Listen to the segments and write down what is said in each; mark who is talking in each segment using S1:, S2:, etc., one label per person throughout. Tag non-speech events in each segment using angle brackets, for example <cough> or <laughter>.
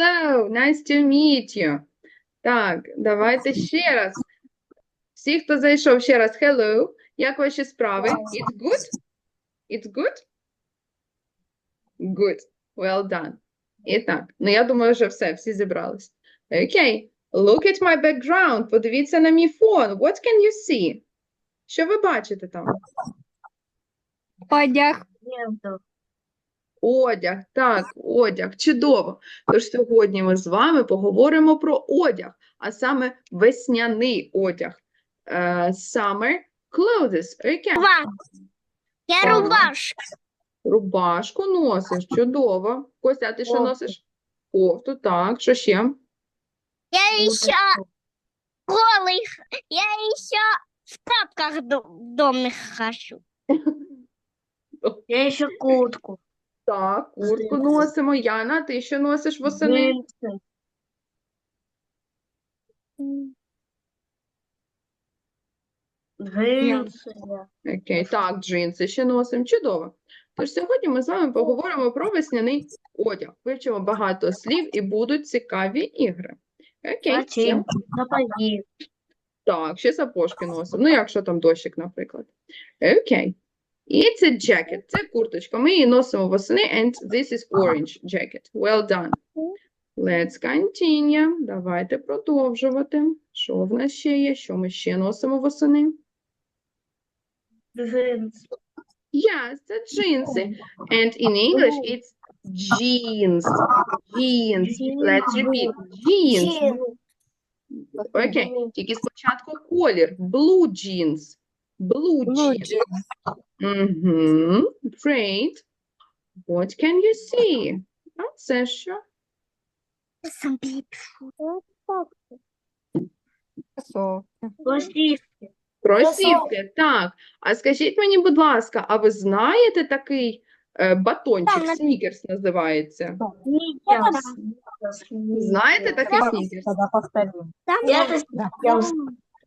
S1: Hello, nice to meet you. Так, давайте ще раз. Всі, хто зайшов, ще раз hello. Як ваші справи? It's good? It's good? Good. Well done. І так, ну я думаю, вже все, всі зібрались. Окей. Look at my background. Подивіться на мій фон. What can you see? Що ви бачите там?
S2: Одяг.
S1: Одяг, так, одяг, чудово. Тож сьогодні ми з вами поговоримо про одяг, а саме весняний одяг. Е, Summer clothes. Окей.
S2: Я рубашка.
S1: Рубашку носиш, чудово. Костя, а ти що
S3: Кофту.
S1: носиш? Кофту, так, що ще?
S2: Я еще голый. х- Я еще в тапках до- домных хожу. <laughs>
S3: Я еще куртку.
S1: Так, куртку
S3: Джинси.
S1: носимо. Яна, ти що носиш восени?
S3: Джинсы. Джинсы.
S1: Окей, так, джинси ще носимо. Чудово. Тож сьогодні ми з вами поговоримо про весняний одяг. Вивчимо багато слів і будуть цікаві ігри. Окей, всім
S3: Ботинки. Сапоги.
S1: Так, ще сапожки носимо. Ну, якщо там дощик, наприклад. Окей. І це jacket, це курточка. Ми її носимо восени, and this is orange jacket. Well done. Let's continue. Давайте продовжувати. Що в нас ще є? Що ми ще носимо восени?
S3: Джинсы.
S1: Yes, це джинси. And in English it's jeans. Jeans. Let's repeat. Jeans. Окей. Тільки спочатку колір. Blue jeans. Blue jeans. Mm-hmm. Great. What can you see? А це що?
S3: Кроссовки.
S1: Кросівки. Так. А скажіть мені, будь ласка, а ви знаєте такий е, батончик?
S2: Так,
S1: Снікерс називається.
S3: Сникерс.
S1: Знаєте такий снікерс?
S3: Я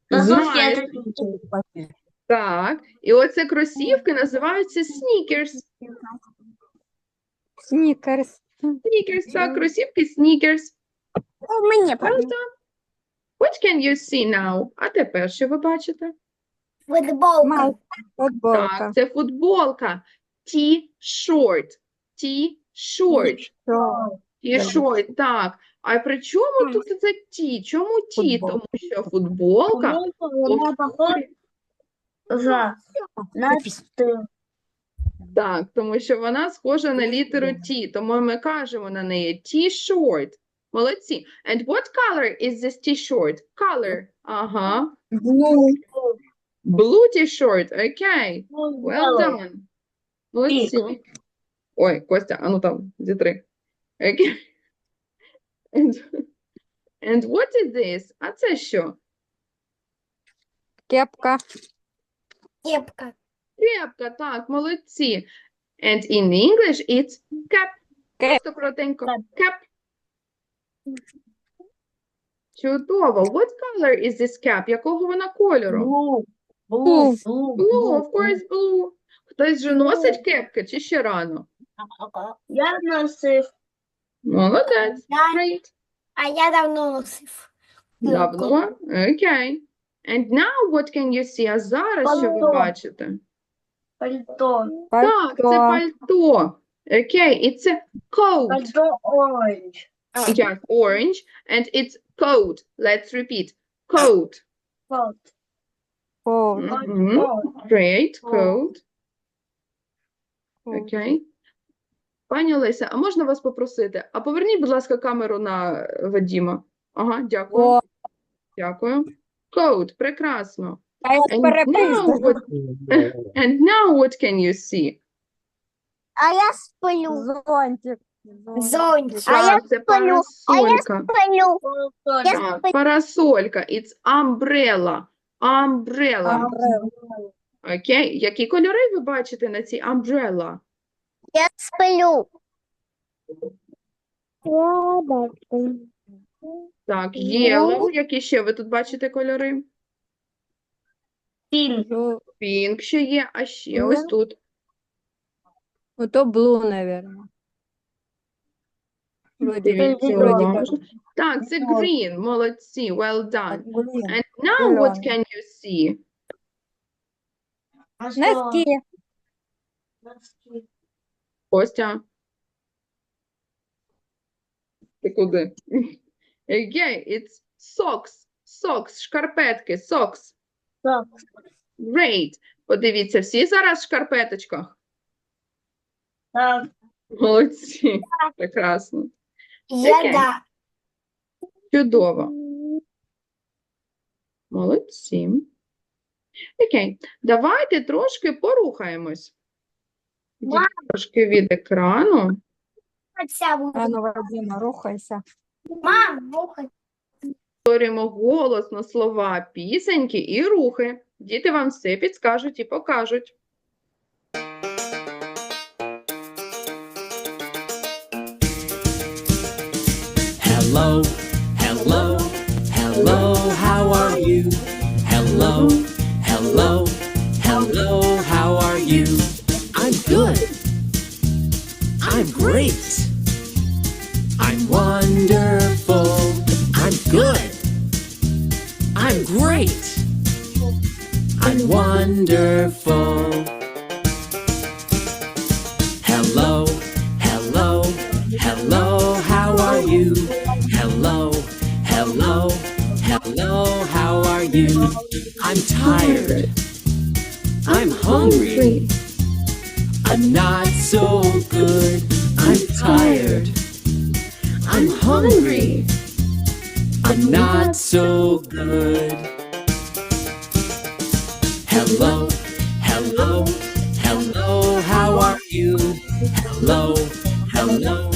S1: Знаю. Так. І оце кросівки називаються снікерс.
S4: Сникерс.
S1: Снікерс, так, кросівки снікерс.
S2: Мне
S1: Well. What can you see now? А тепер що ви бачите?
S2: футболка.
S4: Футболка.
S1: Так, це футболка. T-shirt. T-shirt. T-shirt, так. А при чому тут це T? Чому T? Тому що футболка
S3: Футболка, она похожа на Т.
S1: Так, тому що вона схожа на літеру T, тому ми кажемо на неї T-shirt. Молодці. And what color is this T-shirt? Color. Ага.
S4: Блу.
S1: Blue T-shirt. Окей. Well done. Молодці. Ой, Костя, а ну там, зітри. Окей. And, and what is this? А це що?
S4: Кепка.
S2: Кепка.
S1: Кепка, так, молодці. And in English it's cap. Просто коротенько.
S3: Cap.
S1: Чудово. What color is this cap? Якого вона кольору?
S3: Блу. Блу. Блу.
S1: Blue, of course, blue. Хтось же носить кепки чи ще рано?
S3: Я носив.
S1: Молодець.
S2: Я-
S1: Great.
S2: А я давно носив.
S1: Давно? Окей. And now what can you see? А зараз що ви
S3: Пальто.
S1: бачите?
S3: Пальто.
S1: Так, це пальто. Окей, it's a coat.
S3: Пальто оранж.
S1: Yes, orange. And it's coat. Let's repeat. Coat.
S3: Кот.
S4: О,
S1: Мгм.
S3: Кот.
S1: Great,
S3: Coat.
S1: coat. Окей. Пані Олеся, а можна вас попросити? А поверніть, будь ласка, камеру на Вадіма. Ага, дякую. Дякую. Coat, прекрасно. And now, what, and now what can you see?
S2: А я сплю.
S4: Зонтик.
S2: Зонтик. А
S1: Так, це
S2: сплю. А я
S1: парасолька.
S2: сплю. Я
S1: Так, парасолька. It's umbrella. Umbrella. Окей. Які кольори ви бачите на цій umbrella?
S2: Я сплю.
S1: Так, yellow. Які ще ви тут бачите кольори?
S3: Пінк.
S4: Ну,
S1: Pink ще є, а ще ось
S4: Ну.
S1: тут.
S4: ну, то блу, наверное. Вроді
S1: Дивіться
S4: вроді
S1: уважно. Так, це green. Молодці. Well done. And now what can you see?
S4: Носки.
S1: Костя. Ти куди? Okay, it's socks. Socks, шкарпетки, socks.
S3: Так.
S1: Great. Подивіться, всі зараз в шкарпеточках?
S3: Так.
S1: Молодці. Прекрасно.
S2: Я да.
S1: Чудово. Молодці. Окей, давайте трошки порухаємось. Трошки від екрану.
S4: Ану, Вадима, рухайся.
S2: Мам, рухай.
S1: Повторюємо голосно слова пісеньки і рухи. Діти вам все підскажуть і покажуть.
S5: Hello, hello, hello, how are you? Hello, hello, hello, how are you? I'm good. I'm great. Great. I'm wonderful. Hello, hello, hello, how are you? Hello, hello, hello, how are you? I'm tired. I'm hungry. I'm not so good. I'm tired. I'm hungry. I'm not so good. Hello, hello, hello, how are you? Hello, hello,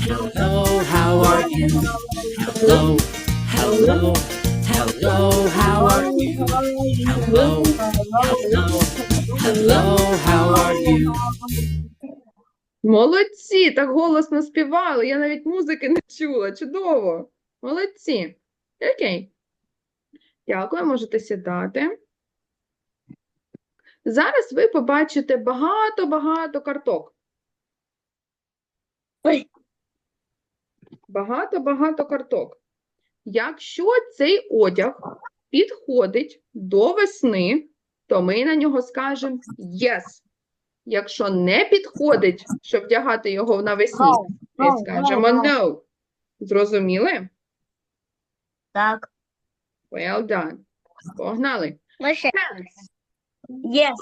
S5: hello, how are you? Hello, hello, hello, how are you? Hello, hello, hello, how are you?
S1: Молодці, так голосно співали. Я навіть музики не чула. Чудово. Молодці. Окей. Дякую, можете сідати. Зараз ви побачите багато-багато карток.
S3: Ой.
S1: Багато-багато карток. Якщо цей одяг підходить до весни, то ми на нього скажемо yes. Якщо не підходить, щоб вдягати його навесні, ми скажемо
S3: no.
S1: Зрозуміли?
S3: Так.
S1: Well done. Погнали.
S2: Лише.
S3: Yes.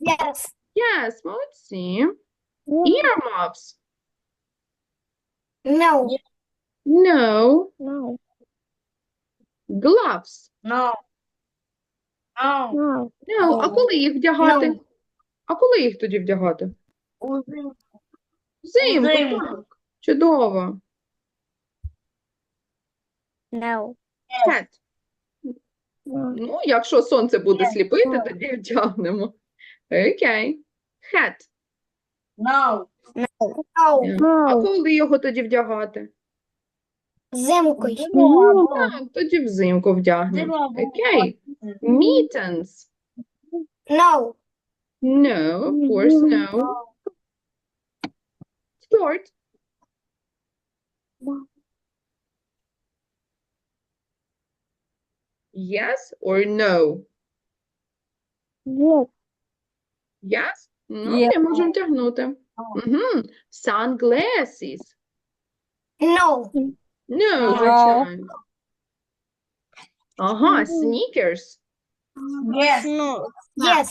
S2: Yes.
S1: Yes, молодці. Earmuffs.
S2: No.
S1: No.
S2: No.
S1: Gloves.
S3: No. No.
S2: No.
S1: No. А коли їх вдягати?
S2: No.
S1: А коли їх тоді вдягати? Взимку,
S3: Взимку.
S1: так. Чудово.
S2: No.
S1: Hat. Ну, якщо сонце буде сліпити, тоді вдягнемо. Окей. Hat.
S3: No.
S2: No.
S1: А коли його тоді вдягати?
S2: Зимкою.
S1: Так, тоді взимку вдягнемо. Окей. Mittens.
S2: No.
S1: No, of course, no. Skirt. Yes or no?
S2: Yes.
S1: Yes? Ну,
S4: Є.
S1: ми можемо тягнути. Угу. Sunglasses.
S2: No.
S1: No,
S3: No.
S1: звичайно. Ага, sneakers.
S3: Yes.
S2: No. Yes.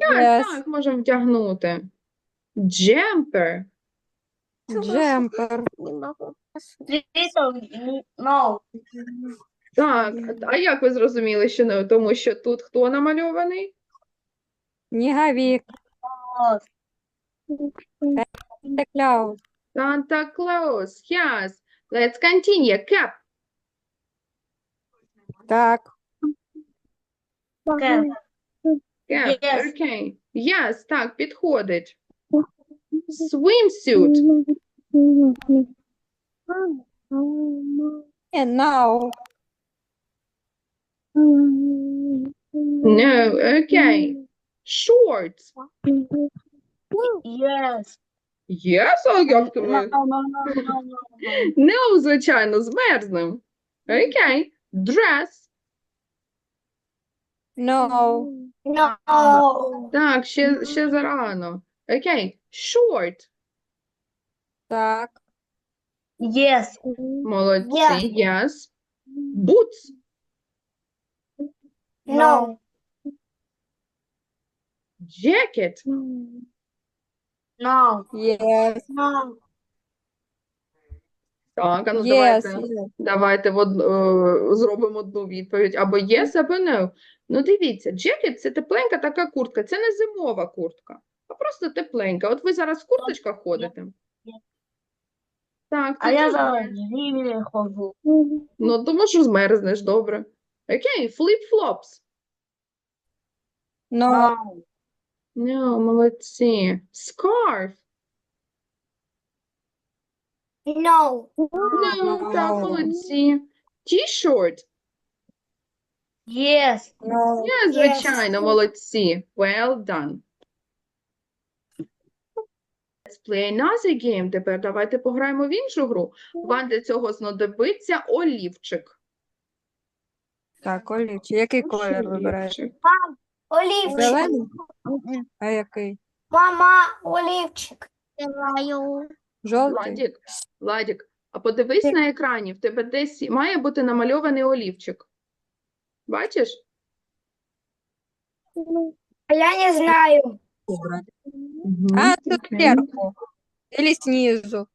S1: Так,
S4: Yes.
S1: так, можемо вдягнути. Jumper.
S4: Джемпер.
S3: Little. No.
S1: Так, а як ви зрозуміли, що не? Тому що тут хто намальований?
S3: Close.
S4: Це Клаус.
S1: Santa Claus. Yes. Let's continue. Cap.
S4: Так.
S3: Okay.
S1: Cap.
S3: Yes.
S1: Okay. Yes, так, підходить. Swimsuit.
S4: Now.
S1: No, okay. Shorts.
S3: Yes.
S1: Yes, а як
S3: No,
S1: думаєш?
S3: no, no, no, no, no.
S1: No, звичайно, змерзнем. Окей. Dress.
S4: No.
S2: No.
S1: Так, ще, ще зарано. Окей. Short.
S4: Так.
S3: Yes.
S1: Молодці. Yes. Boots.
S2: No.
S1: Jacket.
S3: No.
S4: Yes.
S2: No.
S1: Так, а ну
S4: Yes.
S1: давайте.
S4: yes.
S1: Давайте в од... е, зробимо одну відповідь. Або yes, або no. Ну, дивіться, jacket – це тепленька така куртка. Це не зимова куртка, а просто тепленька. От ви зараз в курточках ходите. Так,
S3: А я
S1: дуже
S3: зараз в зимі ходжу.
S1: Ну, тому що змерзнеш, добре. Окей, flip-flops.
S4: No.
S1: No, молодці. Scarf.
S2: No.
S1: No, так,
S4: No.
S1: молодці. T-shirt.
S3: Yes.
S4: No.
S1: Є, звичайно, молодці. Well done. Let's play another game. Тепер давайте пограємо в іншу гру. Вам для цього знадобиться олівчик.
S4: Так, олівчик. Який колір вибираєш?
S1: Олівчик.
S2: Олівчик.
S4: Зелений? А який?
S2: Мама, олівчик.
S4: Жовтий?
S1: Владік, Владік, а подивись на екрані, в тебе десь має бути намальований олівчик. Бачиш?
S2: Я не знаю.
S4: А, тут сверху. Или снизу.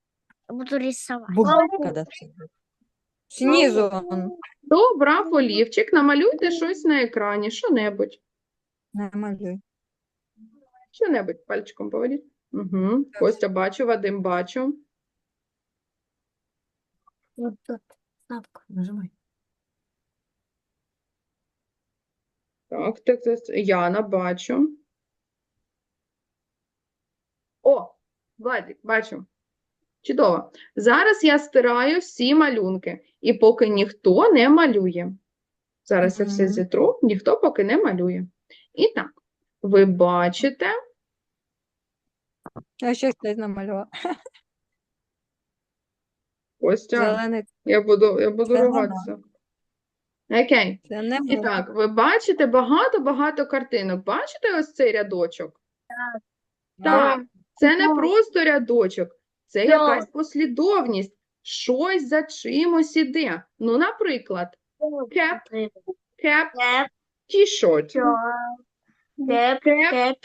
S2: Буду рисовать.
S4: Когда Снизу он
S1: Хто брав олівчик, намалюйте щось на екрані, що-небудь.
S4: Намалюй.
S1: Що-небудь пальчиком поведіть. Угу. Костя бачу, Вадим бачу.
S2: Вот тут. Кнопку.
S6: Нажимай.
S1: Так, так, так, Яна бачу. О, Владик, бачу. Чудово. Зараз я стираю всі малюнки, і поки ніхто не малює. Зараз я все зітру, ніхто поки не малює. І так, ви бачите,
S4: А ще хтось намалював.
S1: Костя,
S4: Зелений
S1: я буду, я буду
S4: Це
S1: ругатися. Окей.
S4: це не
S1: І так, ви бачите багато-багато картинок. Бачите ось цей рядочок? Так, це не просто рядочок, це
S3: Так.
S1: якась послідовність. Щось за чимось іде. Ну, наприклад,
S3: Кеп, кеп, кеп,
S1: Кеп,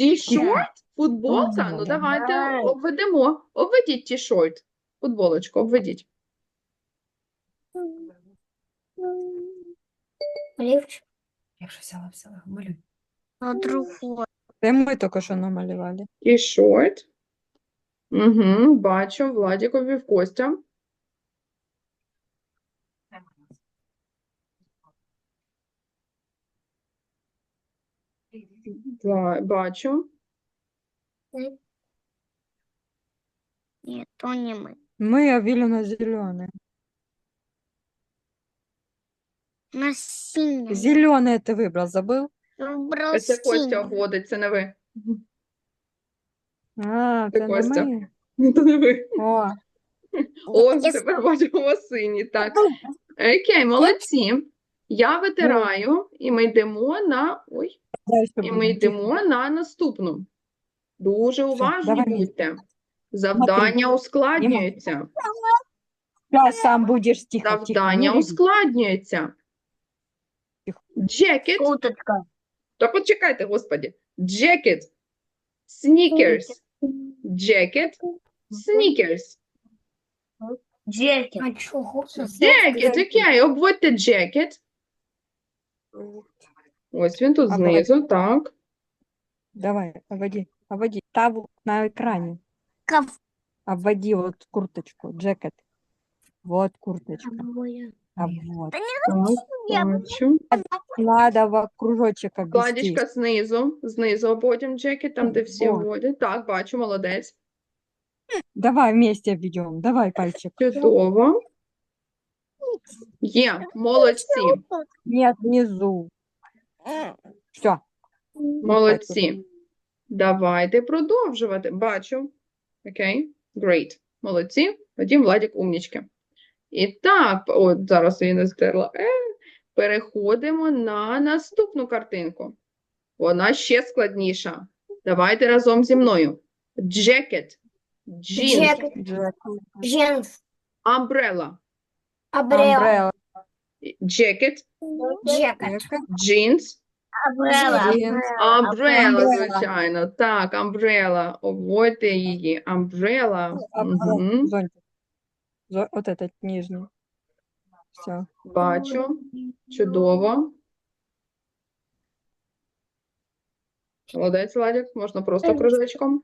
S1: t-shirt, футболка. Ну, давайте обведемо. Обведіть t-shirt. Футболочку, обведіть.
S2: Олівчик.
S6: Я вже взяла, взяла, малюй.
S2: А другой.
S4: Це ми тільки що намалювали.
S1: T-shirt. Угу, бачу, Владик обвів Костя. Ба- Бачу.
S2: Нет, то не мы.
S4: Ми обілено зелене.
S2: На синем.
S4: Зелене ти вибрав, забив?
S2: Выбрал
S1: Це Костя вводить, це не ви.
S4: А,
S1: Це
S4: це не
S1: Костя.
S4: ми. <laughs>
S1: Це не ви.
S4: О,
S1: О,
S2: Я
S1: тепер бачимо синій. Так. Окей, молодці. Я витираю, і ми йдемо на. Ой, і ми йдемо на наступну. Дуже уважні
S4: давай.
S1: будьте. Завдання ускладнюються.
S4: Зараз сам будеш тихо, тихо.
S1: Завдання
S4: не
S1: ускладнюються. Джекет.
S3: уточка.
S1: Та почекайте, господі. Джекет. Снікерс. Джекет. Снікерс.
S3: Джекет.
S1: Джекет, окей, обводьте джекет. Ось він тут
S4: А,
S1: знизу, так.
S4: Давай, обводи, обводи. Та в- на екрані.
S2: Ков-
S4: Обводи вот курточку, джекет. Вот курточка. А вот.
S1: Так,
S2: Я
S1: бачу.
S4: Надо в кружочек обвести.
S1: Кладічка знизу, знизу обводимо джекет, там, де всі вводять. Так, бачу, молодець.
S4: Давай вместе обведем. Давай пальчик.
S1: Чудово. Є, молодці,
S4: Нет, внизу. Все.
S1: молодці. Давайте продовжувати. Бачу. Окей, great. Молодці. Потім Владик умнічки. І так, от зараз я не стерла. Е, переходимо на наступну картинку. Вона ще складніша. Давайте разом зі мною. Jacket. Jeans.
S2: Jacket.
S4: Джек.
S2: Джинс.
S1: Umbrella.
S2: Абрела.
S1: Jacket.
S2: Джекет.
S1: Jeans.
S3: Umbrella.
S4: Джинс.
S1: Umbrella,
S4: Umbrella.
S1: звичайно. Так, umbrella. Обводьте її. Umbrella. Угу.
S4: Зонтик. Зо- Вот этот нижний. Все.
S1: Бачу. Чудово. Молодець, Владик. Можна просто кружечком.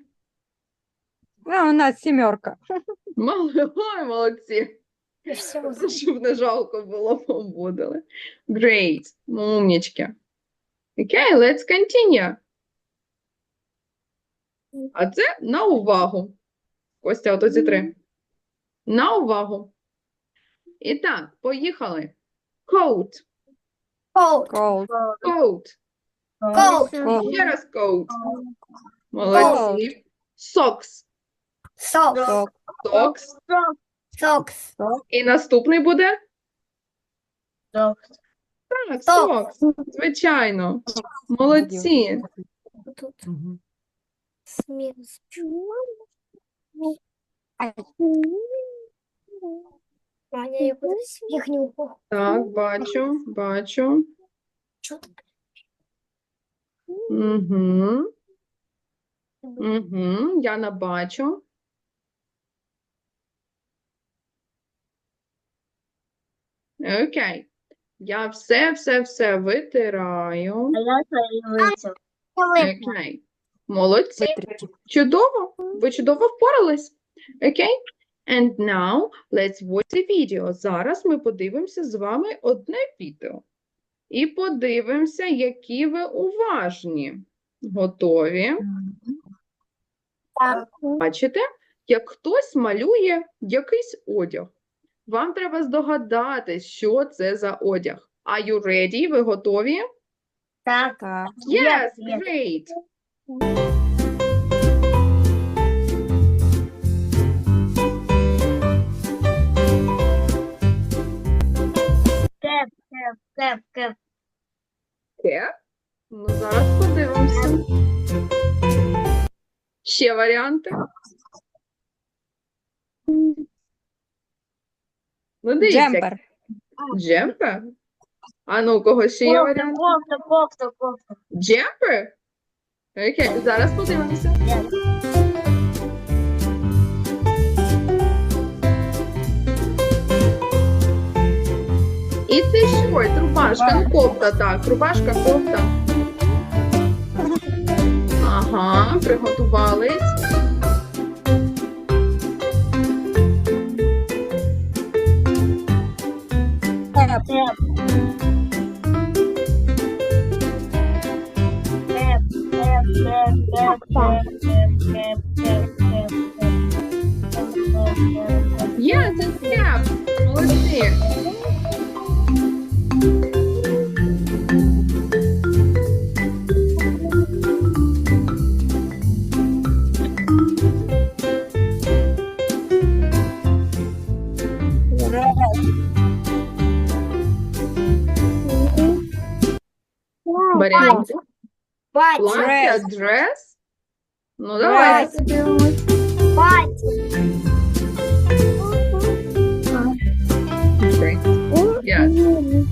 S4: А, у нас семерка.
S1: Мали- Ой, молодці. Щоб не жалко було, побудили. Great. Умнічки. Окей, let's continue. А це на увагу. Костя, от оці три. На увагу. І так, поїхали. Coat.
S2: Коут.
S4: Cold.
S1: Coat.
S2: Коут.
S1: Ще раз coat. Молодці. Socks.
S2: Сокс.
S4: Сок.
S1: Socks.
S2: Сокс.
S1: І наступний буде?
S3: Сокс.
S1: Так, сокс. Звичайно. Молодці. Так, бачу, бачу. Угу. Угу, Яна бачу. Окей. Я все, все, все витираю. Окей. Молодці. Чудово. Ви чудово впорались. Окей? And now let's watch the video. Зараз ми подивимося з вами одне відео. І подивимося, які ви уважні. Готові? Бачите, як хтось малює якийсь одяг. Вам треба здогадатись, що це за одяг. Are you ready? Ви готові?
S3: Так.
S4: Так.
S1: Yes,
S3: yes.
S1: great.
S3: Кэп, кэп, кэп, кэп.
S1: Кеп? Ну, зараз подивимося. Ще варіанти? Ну, дивіться.
S4: Джемпер.
S1: Джемпер? А ну, у кого ще є варіант?
S3: кофта, кофта, кофта.
S1: Джемпер? Окей, зараз подивимося. І це що? Рубашка, ну кофта, так, рубашка, кофта. Ага, приготувались.
S3: Pep.
S1: Pep. Yes, it's Pep. Look
S2: there.
S1: Платье.
S4: Платье,
S1: дрес. Ну,
S2: давай. Платье.
S1: Okay. Yeah.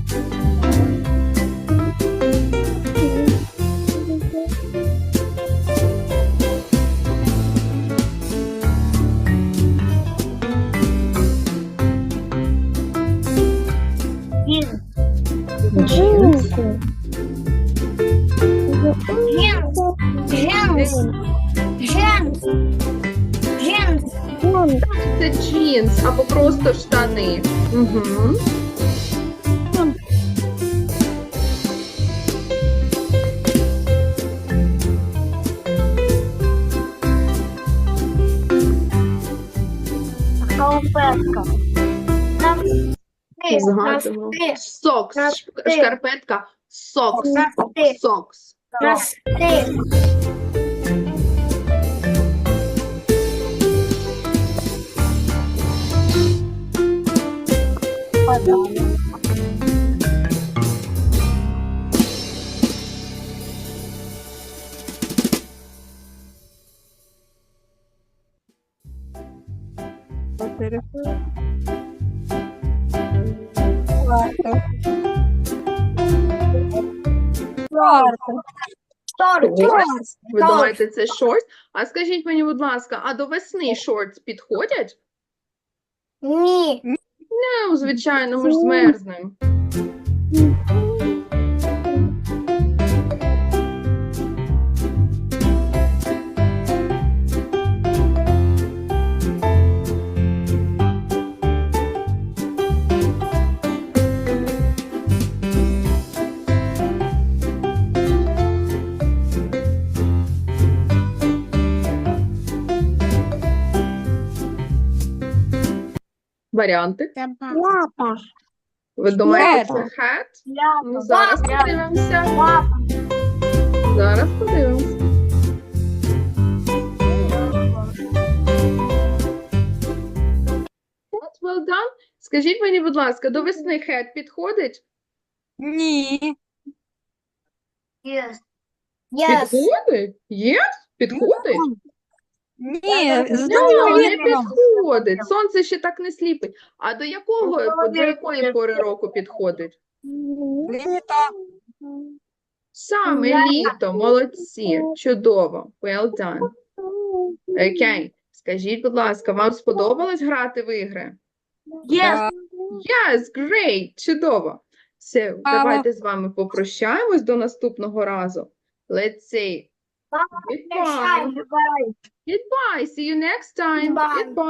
S1: Або просто штани. Угу. Згадуємо. Сокс. Шкарпетка. Сокс.
S2: Носки.
S1: Сокс.
S2: Шорт.
S1: Ви думаєте, це shorts? А скажіть мені, будь ласка, а до весни shorts підходять?
S2: Ні.
S1: Ну, звичайно, ми ж змерзнемо. Варіанти.
S2: Лапа.
S1: Ви думаєте, це hat? Ну, зараз подивимося.
S3: Лапа.
S1: Зараз подивимося. Well done. Скажіть мені, будь ласка, до весни hat підходить?
S4: Ні.
S3: Yes.
S2: Yes.
S1: Підходить? Yes? Підходить?
S4: Ні, з
S1: Ну, не підходить. Сонце ще так не сліпить. А до якого,
S3: Ну,
S1: до якої пори року підходить?
S4: Літо.
S1: Саме літо, молодці, чудово, well done. Окей, скажіть, будь ласка, вам сподобалось грати в ігри?
S3: Yes.
S1: Yes, great, чудово. Все, давайте з вами попрощаємось до наступного разу. Let's say
S3: goodbye.
S1: Goodbye. See you next time.
S2: Goodbye.
S1: Goodbye.